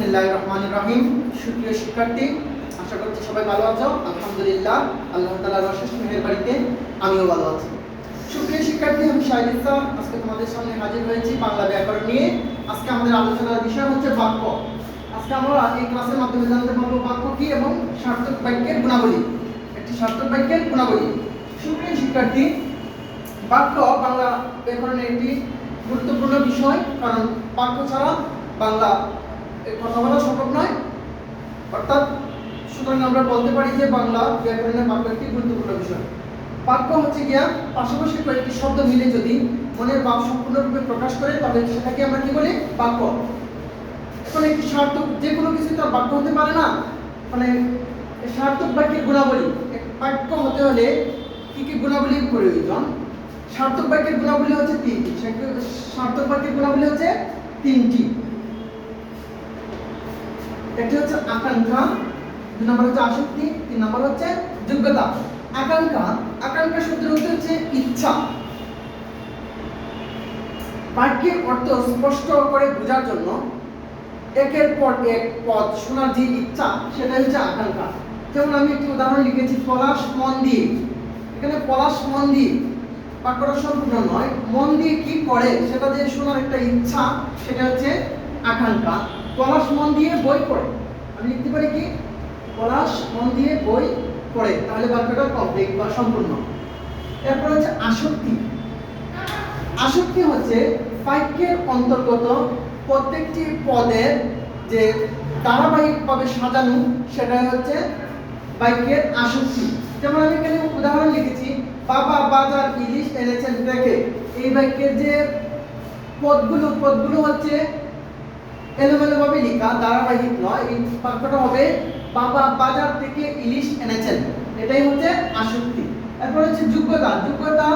বিসমিল্লাহ রহমান রহিম। সুপ্রিয় শিক্ষার্থী, আশা করছি সবাই ভালো আছো। আলহামদুলিল্লাহ, আল্লাহ তালার অশেষ মেহেরবাড়িতে আমিও ভালো আছি। সুপ্রিয় শিক্ষার্থী, আমি শাহিদ ইসলাম। আজকে তোমাদের সামনে হাজির হয়েছি বাংলা ব্যাকরণ নিয়ে। আজকে আমাদের আলোচনার বিষয় হচ্ছে বাক্য। আজকে আমরা এই ক্লাসের মাধ্যমে জানতে পারব বাক্য কি এবং সার্থক বাক্যের গুণাবলী। একটি সার্থক বাক্যের গুণাবলী। সুপ্রিয় শিক্ষার্থী, বাক্য বাংলা ব্যাকরণের একটি গুরুত্বপূর্ণ বিষয়। কারণ বাক্য ছাড়া বাংলা কথা বলা সম্ভব নয়। অর্থাৎ সুতরাং আমরা বলতে পারি যে বাংলা ব্যাকরণের বাক্য একটি গুরুত্বপূর্ণ বিষয়। বাক্য হচ্ছে গিয়া পাশাপাশি কয়েকটি শব্দ মিলে যদি মনের ভাব সম্পূর্ণরূপে প্রকাশ করে তবে সেটাকে আমরা কি বলি? বাক্য। এখন একটি সার্থক যে কোনো কিছু তো আর বাক্য হতে পারে না। মানে সার্থক বাক্যের গুণাবলী। বাক্য হতে হলে কি কি গুণাবলীর প্রয়োজন? সার্থক বাক্যের গুণাবলী হচ্ছে তিনটি। সার্থক বাক্যের গুণাবলী হচ্ছে তিনটি। একটি হচ্ছে আকাঙ্ক্ষা। দুই নম্বর হচ্ছে আসক্তি, তিন নম্বর হচ্ছে যোগ্যতা। আকাঙ্ক্ষা আকাঙ্ক্ষা শব্দের অর্থ হচ্ছে ইচ্ছা। বাক্যের অর্থ স্পষ্ট করে বোঝার জন্য একের পর এক পদ শোনার যে ইচ্ছা, সেটা হচ্ছে আকাঙ্ক্ষা। যেমন আমি একটি উদাহরণ লিখেছি, পলাশ মন দিয়ে। এখানে পলাশ মন দিয়ে বাক্যটা সম্পূর্ণ নয়। মন দিয়ে কি করে, সেটা যে শোনার একটা ইচ্ছা, সেটা হচ্ছে আকাঙ্ক্ষা। পলাশ মন দিয়ে বই পড়ে। আমি লিখতে পারি কি? পলাশ মন দিয়ে বই পড়ে। তাহলে বাক্যটা কমপ্লিট বা সম্পূর্ণ। এরপর হচ্ছে আসক্তি। আসক্তি হচ্ছে বাক্যের অন্তর্গত প্রত্যেকটি পদের যে ধারাবাহিকভাবে সাজানো, সেটাই হচ্ছে বাক্যের আসক্তি। যেমন আমি এখানে উদাহরণ লিখেছি, বাবা বাজার ইলিশ এনেছেন দেখে এই বাক্যের যে পদগুলো পদগুলো হচ্ছে এলোমেলোভাবে লেখা, ধারাবাহিক নয় বাক্যটা হবে বাবা বাজার থেকে ইলিশ এনেছেন। এটাই হচ্ছে আসক্তি। এরপর হচ্ছে যোগ্যতা। যোগ্যতা,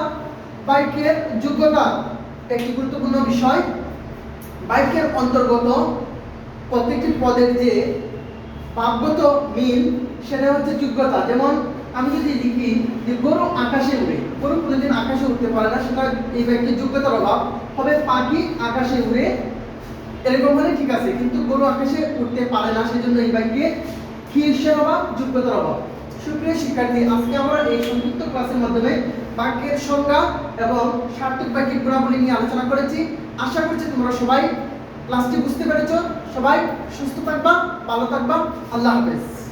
বাইকের যোগ্যতা একটি গুরুত্বপূর্ণ বিষয়। বাইকের অন্তর্গত প্রত্যেকটি পদের যে ভাবগত মিল, সেটা হচ্ছে যোগ্যতা। যেমন আমি যদি লিখি যে গরু আকাশে উড়ে, গরু কোনোদিন আকাশে উঠতে পারে না, সেটা এই ব্যক্তির যোগ্যতার অভাব। হবে পাখি আকাশে উড়ে এরকম হলে ঠিক আছে, কিন্তু গরু আকাশে উঠতে পারে না, সেজন্য এই বাক্যে শীর্ষের অভাব যোগ্যতার অভাব। সুপ্রিয় শিক্ষার্থী, আজকে আমরা এই সংযুক্ত ক্লাসের মাধ্যমে বাক্যের সংজ্ঞা এবং সার্থক বাক্যের গুণাবলী নিয়ে আলোচনা করেছি। আশা করছি তোমরা সবাই ক্লাসটি বুঝতে পেরেছ। সবাই সুস্থ থাকবা, ভালো থাকবা। আল্লাহ হাফেজ।